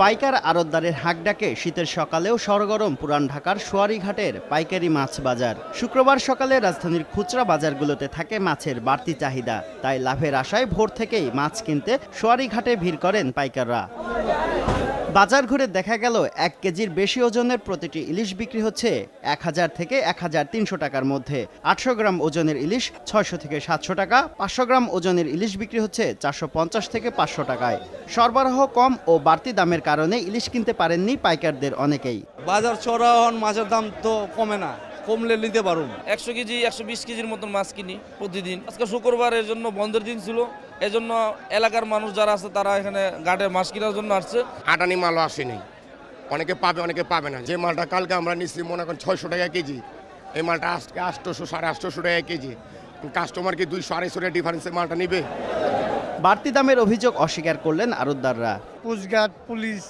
পাইকার আড়তদারের হাক ডাকে শীতের সকালেও সরগরম পুরান ঢাকার সোয়ারিঘাটের পাইকারি মাছ বাজার। শুক্রবার সকালে রাজধানীর খুচরা বাজারগুলোতে থাকে মাছের বাড়তি চাহিদা। তাই লাভের আশায় ভোর থেকেই মাছ কিনতে সোয়ারিঘাটে ভিড় করেন পাইকাররা। বাজার ঘুরে দেখা গেল এক কেজির বেশি ওজনের প্রতিটি ইলিশ বিক্রি হচ্ছে এক হাজার থেকে এক হাজার তিনশো টাকার মধ্যে। আটশো গ্রাম ওজনের ইলিশ ছয়শো থেকে সাতশো টাকা, পাঁচশো গ্রাম ওজনের ইলিশ বিক্রি হচ্ছে চারশো পঞ্চাশ থেকে পাঁচশো টাকায়। সরবরাহ কম ও বাড়তি দামের কারণে ইলিশ কিনতে পারেননি পাইকারদের অনেকেই। বাজার চড়া হন, মাছের দাম তো কমে না। কমলে নিতে পারুন একশো কেজি একশো বিশ কেজির মতন মাছ কিনি প্রতিদিন। আজকে শুক্রবার এর জন্য বন্ধের দিন ছিল এজন্য এলাকার মানুষ যারা আছে তারা এখানে ঘাটে মাছ কেনার জন্য আসছে। আটানি মালও আসেনি। অনেকে পাবে অনেকে পাবে না। যে মালটা কালকে আমরা নিচ্ছি মনে করেন ছয়শো টাকা কেজি এই মালটা আজকে আটশোশো সাড়ে আটশোশো টাকা কেজি। কাস্টমার কি দুইশো আড়াইশো টাকা ডিফারেন্সে মালটা নিবে? বাড়তি দামের অভিযোগ অস্বীকার করলেন আড়তদাররা কোস্টগার্ড পুলিশ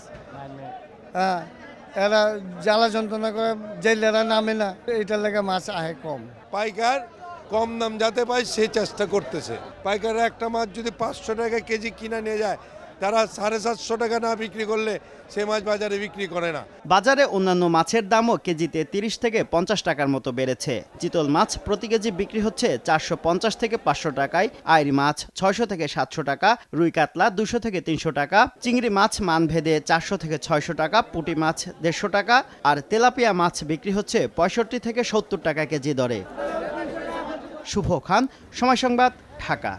হ্যাঁ এরা জ্বালা যন্ত্রণা করে, জেলেরা নামে না। এটার লেগে মাছ আহে কম। পাইকার কম দাম যাতে পায়, সে চেষ্টা করতেছে। পাইকার একটা মাছ যদি পাঁচশো টাকা কেজি কিনা নিয়ে যায় তারা সাড়ে সাতশো টাকা না বিক্রি করলে সে মাছ বাজারে বিক্রি করে না। বাজারে অন্যান্য মাছের দামও কেজিতে তিরিশ থেকে পঞ্চাশ টাকার মতো বেড়েছে। চিতল মাছ প্রতি কেজি বিক্রি হচ্ছে চারশো পঞ্চাশ থেকে পাঁচশো টাকায়, আইরি মাছ ছয়শো থেকে সাতশো টাকা, রুই কাতলা দুশো থেকে তিনশো টাকা, চিংড়ি মাছ মানভেদে চারশো থেকে ছয়শো টাকা, পুঁটি মাছ দেড়শো টাকা, আর তেলাপিয়া মাছ বিক্রি হচ্ছে পঁয়ষট্টি থেকে সত্তর টাকা কেজি দরে। শুভ খান, সময় সংবাদ, ঢাকা।